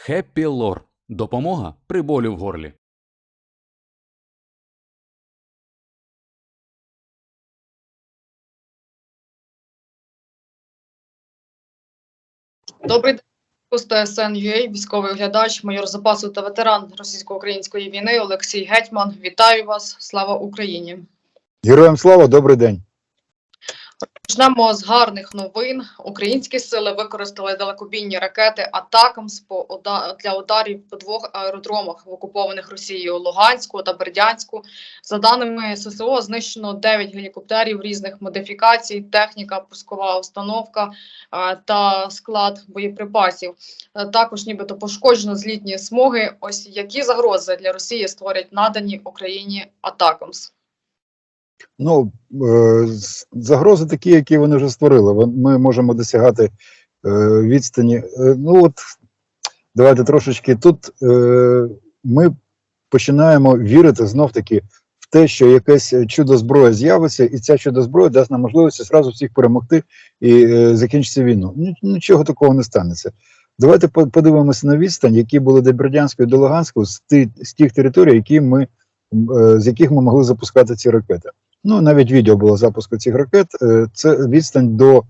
Хеппі Лор. Допомога при болю в горлі. Добрий день, ТСН UA, військовий оглядач, майор запасу та ветеран російсько-української війни Олексій Гетьман. Вітаю вас! Слава Україні! Героям слава, добрий день. Почнемо з гарних новин. Українські сили використали далекобійні ракети «Атакамс» для ударів по двох аеродромах в окупованих Росією Луганську та Бердянську. За даними ССО, знищено 9 гелікоптерів різних модифікацій, техніка, пускова установка та склад боєприпасів. Е, Також нібито пошкоджено злітні смуги. Ось які загрози для Росії створять надані Україні «Атакамс»? Ну, е, загрози такі, які вони вже створили. Ми можемо досягати е, відстані. Е, ну от давайте трошечки тут ми починаємо вірити знов таки в те, що якесь чудо зброя з'явиться, і ця чудо зброя дасть нам можливість зразу всіх перемогти і закінчиться війну. Нічого такого не станеться. Давайте подивимося на відстань, які були до Бердянського і до Луганського з, тих територій, які ми, з яких ми могли запускати ці ракети. Ну, навіть відео було запуску цих ракет. Е, Це відстань до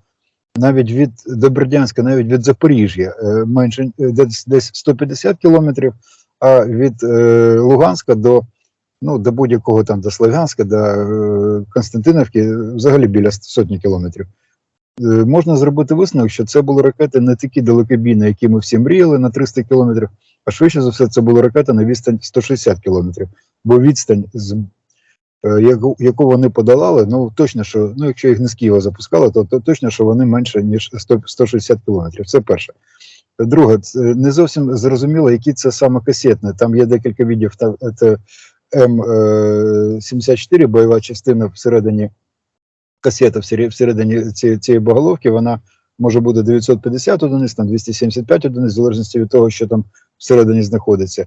навіть від до Бердянська, навіть від Запоріжжя, е, менше е, десь, десь 150 кілометрів, а від е, Луганська до, ну, до будь-якого там до Слов'янська, до е, Константинівки, е, взагалі біля сотні кілометрів. Е, Можна зробити висновок, що це були ракети не такі далекобійні, які ми всі мріяли на 300 кілометрів, а швидше за все, це були ракети на відстань 160 кілометрів. Бо відстань з яку, яку вони подолали, ну точно, що ну, якщо їх не з Києва запускали, то, то точно, що вони менше ніж 100, 160 кілометрів. Це перше. Друге, це не зовсім зрозуміло, які це саме касетне. Там є декілька. Там це М74, бойова частина всередині касета всередині цієї боголовки. Вона може бути 950 одиниць, там 275 одиниць, в залежності від того, що там всередині знаходиться.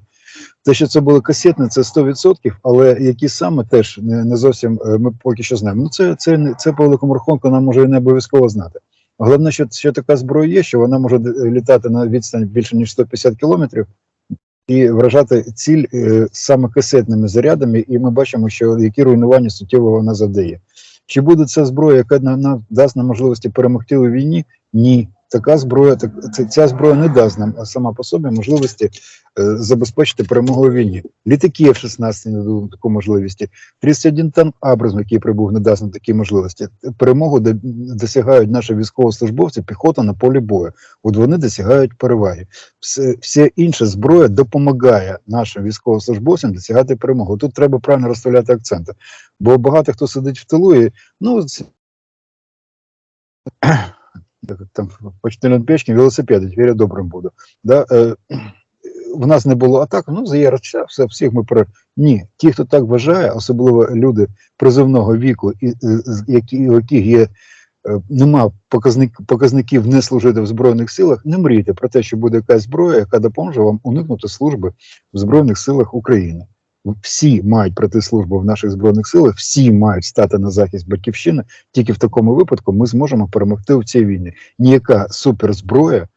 Те, що це були касетні, це 100%, але які саме теж не, не зовсім е, ми поки що знаємо. Ну це, це, це по великому рахунку нам може і не обов'язково знати. Головне, що, що така зброя є, що вона може літати на відстань більше ніж 150 кілометрів і вражати ціль е, саме касетними зарядами, і ми бачимо, що які руйнування суттєво вона завдає. Чи буде це зброя, яка нам дасть нам можливості перемогти у війні? Ні. Така зброя, так, ця зброя не дасть нам сама по собі можливості е, забезпечити перемогу у війні. Літаки F-16 не дадуть таку можливості. 31 танк Абрам, який прибув, не дасть нам такі можливості. Перемогу досягають наші військовослужбовці, піхота на полі бою. От вони досягають переваги. Вся інша зброя допомагає нашим військовослужбовцям досягати перемоги. Тут треба правильно розставляти акценти. Бо багато хто сидить в тилу і ну там почтальон печки, велосипеди, тепер я добрим буду. Да, е, в нас не було атак, ну за РЧ, все, всіх ми про. Ні, ті, хто так вважає, особливо люди призовного віку, і, які, яких є, е, нема показник, показників не служити в Збройних силах, не мрійте про те, що буде якась зброя, яка допоможе вам уникнути служби в Збройних силах України. Всі мають пройти службу в наших збройних силах, всі мають стати на захист батьківщини. Тільки в такому випадку ми зможемо перемогти в цій війні. Ніяка суперзброя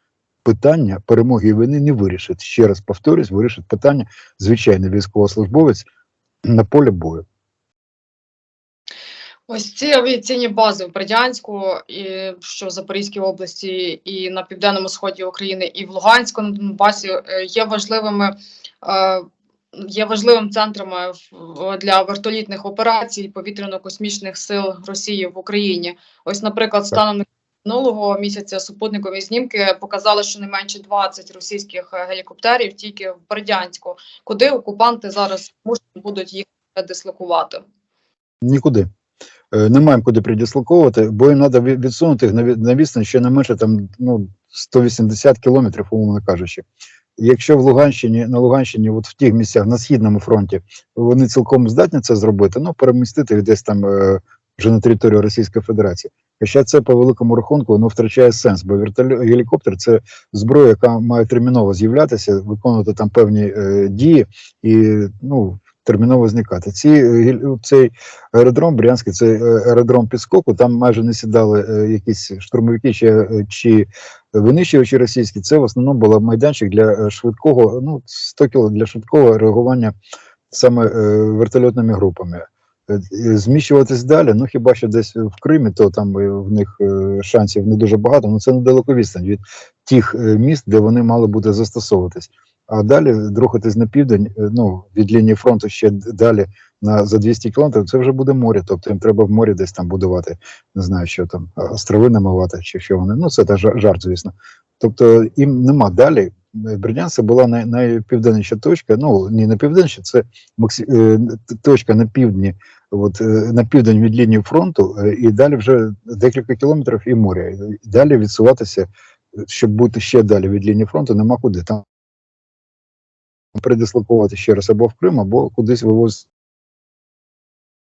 питання перемоги війни не вирішить. Ще раз повторюсь, вирішить питання звичайний військовослужбовець на полі бою. Ось ці авіаційні бази в Бердянську, і що в Запорізькій області, і на південному сході України, і в Луганську на Донбасі е, є важливими. Е, Є важливим центрами в- для вертолітних операцій повітряно-космічних сил Росії в Україні. Ось, наприклад, станом минулого місяця супутникові знімки показали, що не менше 20 російських е, гелікоптерів тільки в Бердянську, куди окупанти зараз будуть їх дислокувати. Нікуди. Е, Не маємо куди придислоковувати, бо їм треба відсунути їх на відстань ще не менше там, ну, 180 кілометрів, умовно кажучи. Якщо в Луганщині, на Луганщині, от в тих місцях на східному фронті, вони цілком здатні це зробити, ну перемістити десь там е, вже на територію Російської Федерації. Хоча це по великому рахунку воно втрачає сенс, бо гелікоптер це зброя, яка має терміново з'являтися, виконувати там певні е, дії, і ну терміново зникати. Ці, е, цей аеродром Брянський, це е, аеродром підскоку, там майже не сідали е, якісь штурмовики чи, чи винищувачі російські. Це в основному був майданчик для швидкого, ну 100 кіло для швидкого реагування саме вертольотними групами. Зміщуватись далі, ну хіба що десь в Кримі, то там в них шансів не дуже багато, ну це недалеко відстань від тих міст, де вони мали бути застосовуватись. А далі рухатись на південь, е, ну від лінії фронту ще далі на за 200 кілометрів, це вже буде море. Тобто їм треба в морі десь там будувати, не знаю, що там острови намивати, чи що вони. Ну це та жарт, звісно. Тобто їм нема далі. Бердянськ це була най, найпівденніша точка. Ну не на південніша, це максі, е, точка на півдні, от е, на південь від лінії фронту, і далі вже декілька кілометрів і море. Далі відсуватися, щоб бути ще далі від лінії фронту, нема куди. Там передислокувати ще раз або в Крим, або кудись вивозити.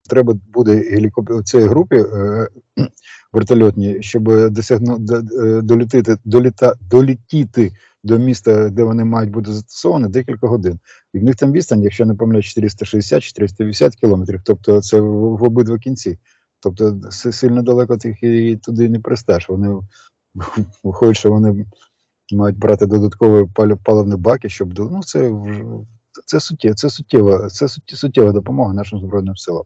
Треба буде гелікоптер цієї групі е, вертольотні, щоб досягну д- долітити, доліта, долітіти до міста, де вони мають бути застосовані, декілька годин. І в них там відстань, якщо не помиляю, 460-480 кілометрів, тобто це в, в обидва кінці. Тобто сильно далеко ти їх і туди не присташ. Вони виходить, що вони мають брати додаткові паливні баки, щоб ну це це суттєва, це суттєва, це суттєва допомога нашим збройним силам.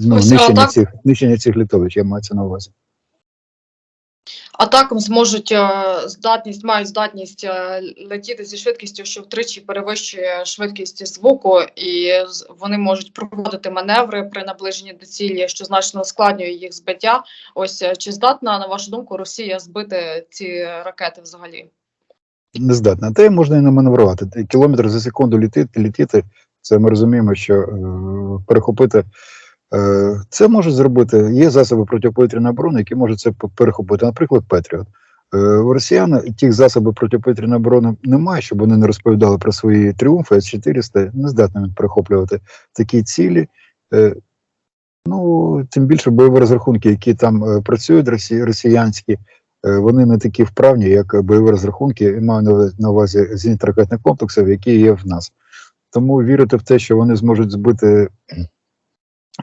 Ну, Ось, нищення, так- цих, нищення цих літовищ, я маю це на увазі. Атакам зможуть е, здатність, мають здатність е, летіти зі швидкістю, що втричі перевищує швидкість звуку, і вони можуть проводити маневри при наближенні до цілі, що значно ускладнює їх збиття. Ось е, чи здатна, на вашу думку, Росія збити ці ракети взагалі? Не здатна. Та можна і не маневрувати. Кілометр за секунду літити, літіти, це ми розуміємо, що е, перехопити. Е, це можуть зробити. Є засоби протиповітряної оборони, які можуть це перехопити. Наприклад, Петріот. Е, у росіян тих засобів протиповітряної оборони немає, щоб вони не розповідали про свої тріумфи. С-400 не здатний він перехоплювати такі цілі. Е, ну, тим більше бойові розрахунки, які там працюють, росі, росіянські, вони не такі вправні, як бойові розрахунки, і маю на увазі зенітно-ракетних комплексів, які є в нас. Тому вірити в те, що вони зможуть збити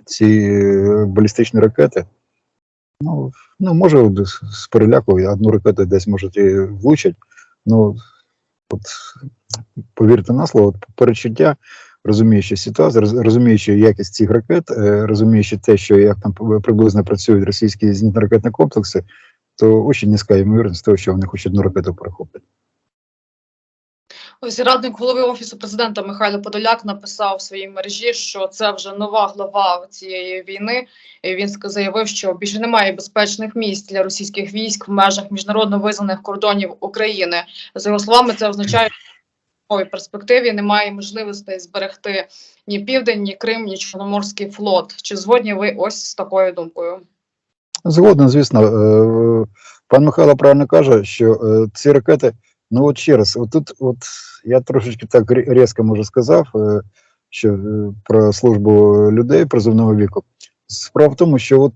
ці е, балістичні ракети. Ну, ну може, з- переляку одну ракету десь можуть і влучать. Ну, от, повірте на слово, перечуття, розуміючи ситуацію, розуміючи якість цих ракет, е, розуміючи те, що як там приблизно працюють російські зенітно-ракетні комплекси, то дуже низька ймовірність того, що вони хоч одну ракету перехоплять. Ось радник голови офісу президента Михайло Подоляк написав в своїй мережі, що це вже нова глава цієї війни. І він заявив, що більше немає безпечних місць для російських військ в межах міжнародно визнаних кордонів України. За його словами, це означає, в перспективі немає можливостей зберегти ні південь, ні Крим, ні Чорноморський флот. Чи згодні ви ось з такою думкою? Згоден, звісно, е, пан Михайло правильно каже, що е, ці ракети, ну от ще раз, от тут, от я трошечки так різко може сказав, е, що е, про службу людей призовного віку. Справа в тому, що от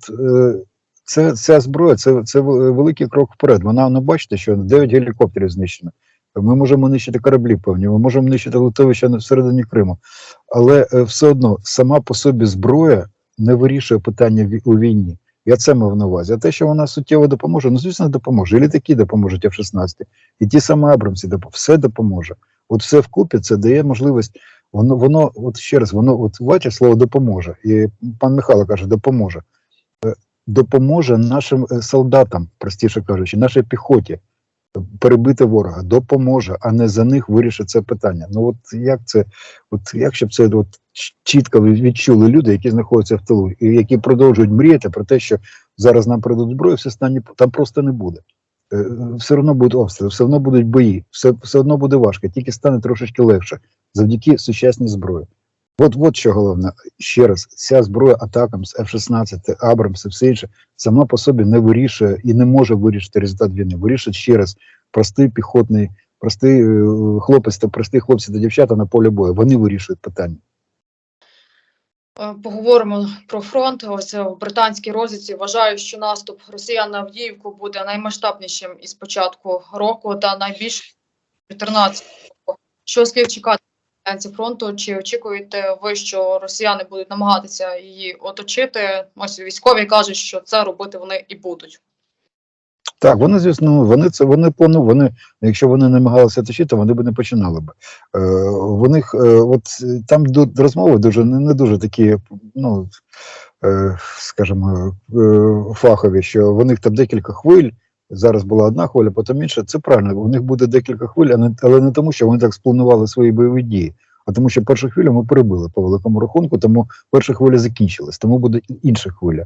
це, ця зброя, це, це великий крок вперед. Вона, ну бачите, що 9 гелікоптерів знищено. Ми можемо нищити кораблі певні, ми можемо нищити литовища всередині Криму. Але е, все одно сама по собі зброя не вирішує питання у війні. Я це мав на увазі. А те, що вона суттєво допоможе, ну звісно, допоможе. І літаки допоможуть F-16, і ті самі Абрамці все допоможе. От все вкупі це дає можливість. Воно, воно, от ще раз, воно, от бачиш слово допоможе. І пан Михайло каже, допоможе. Е, Допоможе нашим е, солдатам, простіше кажучи, нашій піхоті перебити ворога, допоможе, а не за них вирішить це питання. Ну от як це, от як щоб це от чітко відчули люди, які знаходяться в тилу, і які продовжують мріяти про те, що зараз нам придуть зброю, все стане там просто не буде. Е, Все одно будуть обстріли, все одно будуть бої, все, все одно буде важко, тільки стане трошечки легше завдяки сучасній зброї. От, от що головне, ще раз, ця зброя атакам з F-16, Абрамс і все інше сама по собі не вирішує і не може вирішити результат війни. Вирішить ще раз простий піхотний, простий е, хлопець та прості хлопці та дівчата на полі бою. Вони вирішують питання. Е, Поговоримо про фронт. Ось е, в британській розвідці вважають, що наступ росіян на Авдіївку буде наймасштабнішим із початку року та найбільш 14 року. Що слід чекати фронту. Чи очікуєте ви, що росіяни будуть намагатися її оточити? Ось військові кажуть, що це робити вони і будуть. Так, вони, звісно, вони це вони плану. Вони, якщо вони намагалися точити, вони б не починали б. Е, в них, е, от е, там до, розмови дуже не, не дуже такі, ну е, скажімо, е, фахові, що в них там декілька хвиль. Зараз була одна хвиля, потім інша. Це правильно. У них буде декілька хвиль, але не тому, що вони так спланували свої бойові дії. А тому, що першу хвилю ми перебили по великому рахунку, тому перша хвиля закінчилась, тому буде інша хвиля.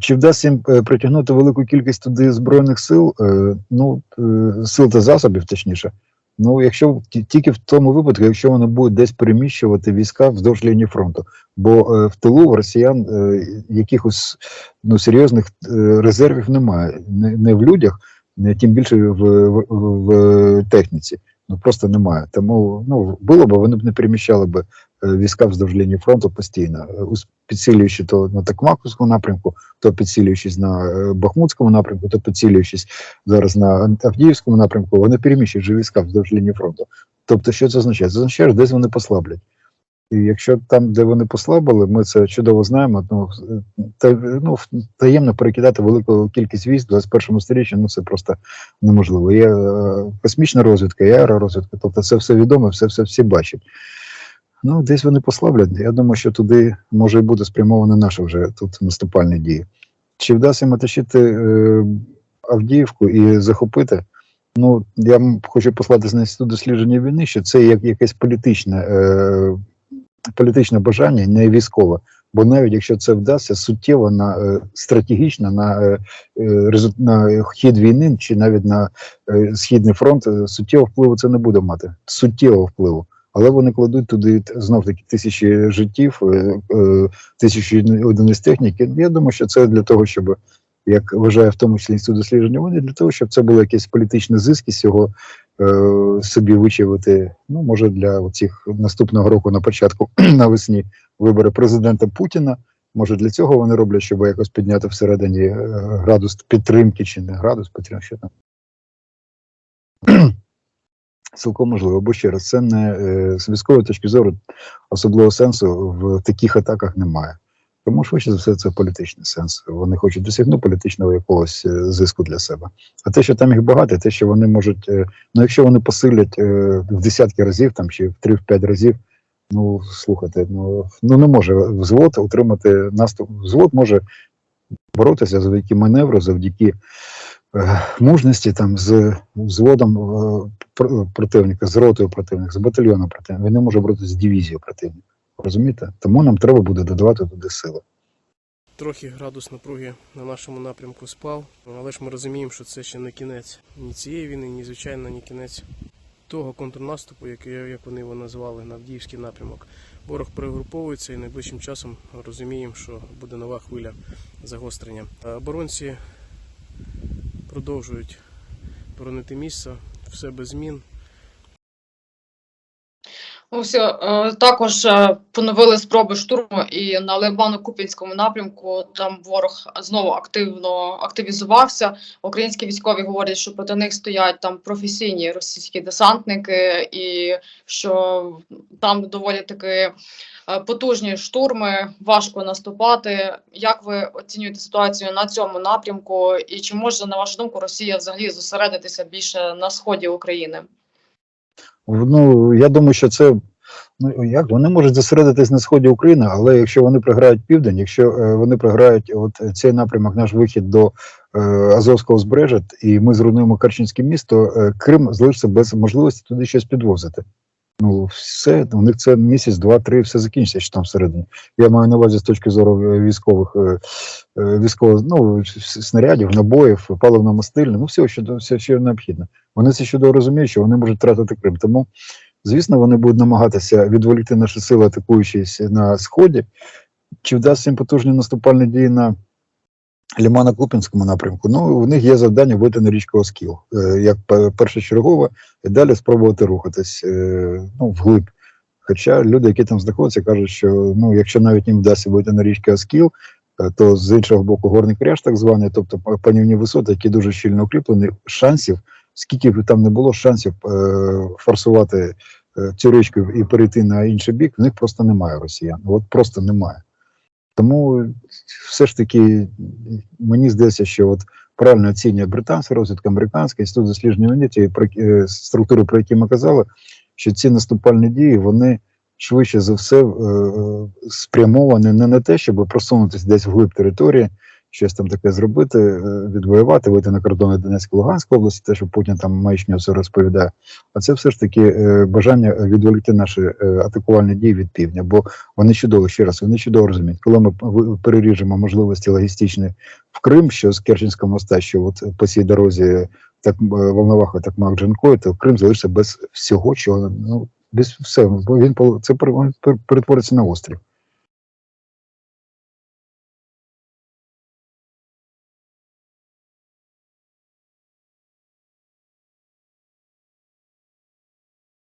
Чи вдасться їм е, притягнути велику кількість туди збройних сил, е, ну е, сил та засобів, точніше. Ну, якщо тільки в тому випадку, якщо вони будуть десь переміщувати війська вздовж лінії фронту, бо е, в тилу в росіян е, якихось ну серйозних е, резервів немає, не, не в людях, не тим більше в, в, в техніці. Ну просто немає. Тому ну було б, вони б не переміщали б е, війська вздовж лінії фронту постійно, е, підсилюючи то на Токмаківському напрямку, то підсилюючись на е, Бахмутському напрямку, то підсилюючись зараз на Авдіївському напрямку, вони переміщують же війська вздовж лінії фронту. Тобто, що це означає? Це означає, що десь вони послаблять. І якщо там, де вони послабили, ми це чудово знаємо. Ну, та, ну таємно перекидати велику кількість військ в 21 сторіччі, ну це просто неможливо. Є е, космічна розвідка, є аеророзвідка, тобто це все відомо, все, все всі бачать. Ну, десь вони послаблять. Я думаю, що туди може і бути спрямована наша вже тут наступальні дії. Чи вдасться їм е, Авдіївку і захопити? Ну, я хочу послатися на інститут дослідження війни, що це як якесь політичне, е, політичне бажання, не військове. Бо навіть якщо це вдасться суттєво на е, стратегічно на, е, е, на хід війни чи навіть на е, східний фронт, е, суттєвого впливу це не буде мати. Суттєвого впливу. Але вони кладуть туди знов таки тисячі життів, е, е, тисячі одиниць техніки. Я думаю, що це для того, щоб як вважає в тому числі інститут дослідження вони для того, щоб це було якесь політичне зиск із цього е, собі вичавити. Ну може для цих наступного року на початку навесні вибори президента Путіна. Може для цього вони роблять, щоб якось підняти всередині градус підтримки чи не градус підтримки, що там. Цілком можливо, бо ще раз, це не е, з військової точки зору особливого сенсу в таких атаках немає. Тому швидше за все це політичний сенс. Вони хочуть досягнути політичного якогось е, зиску для себе. А те, що там їх багато, те, що вони можуть, е, ну якщо вони посилять в десятки разів там чи в 3-5 разів, ну слухайте, ну, ну не може взвод утримати наступ. Взвод може боротися завдяки маневру, завдяки мужності там з взводом е, противника, з ротою противника, з батальйоном противника. Він не може боротися з дивізією противника. Розумієте? Тому нам треба буде додавати туди сили. Трохи градус напруги на нашому напрямку спав, але ж ми розуміємо, що це ще не кінець ні цієї війни, ні звичайно, ні кінець того контрнаступу, як вони його назвали, на Авдіївський напрямок. Ворог перегруповується і найближчим часом розуміємо, що буде нова хвиля загострення. Оборонці продовжують боронити місце, все без змін. Ось е, також е, поновили спроби штурму і на Лимано-Купінському напрямку. Там ворог знову активно активізувався. Українські військові говорять, що проти них стоять там професійні російські десантники, і що там доволі таки потужні штурми, важко наступати. Як ви оцінюєте ситуацію на цьому напрямку? І чи може на вашу думку Росія взагалі зосередитися більше на сході України? Ну я думаю, що це ну як вони можуть зосередитись на сході України, але якщо вони програють південь, якщо е, вони програють от цей напрямок, наш вихід до е, Азовського збережжя, і ми зруйнуємо Керченське місто, е, Крим залишиться без можливості туди щось підвозити. Ну, все, у них це місяць, два-три, все закінчиться, що там всередині. Я маю на увазі з точки зору е, військових, е, е, військових ну, снарядів, набоїв, паливно-мастильне, ну все, що, все, що необхідно. Вони це чудово розуміють, що вони можуть втратити Крим. Тому, звісно, вони будуть намагатися відволікти наші сили, атакуючись на сході. Чи вдасться їм потужні наступальні дії на Лімано-Купінському напрямку? Ну, у них є завдання вийти на річку Оскіл, е, як пе- першочергове, і далі спробувати рухатись е, ну, вглиб. Хоча люди, які там знаходяться, кажуть, що ну, якщо навіть їм вдасться вийти на річку Оскіл, е, то з іншого боку горний кряж, так званий, тобто панівні висоти, які дуже щільно укріплені, шансів, скільки б там не було шансів е, форсувати е, цю річку і перейти на інший бік, в них просто немає росіян. От просто немає. Тому все ж таки мені здається, що от правильно оцінює британська розвідка, американський інститут дослідження уніті, про е, структури, про які ми казали, що ці наступальні дії вони швидше за все е, спрямовані не на те, щоб просунутися десь вглиб території, щось там таке зробити, е, відвоювати, вийти на кордони Донецької Луганської області, те, що Путін там маячню все розповідає. А це все ж таки е, бажання відволікти наші е, атакувальні дії від півдня, бо вони чудово ще раз, вони чудово розуміють, коли ми переріжемо можливості логістичні в Крим, що з Керченського моста, що от по цій дорозі так е, Волноваха, так мав Джанкою, то Крим залишиться без всього, чого ну без все. Він це пер- перетвориться на острів.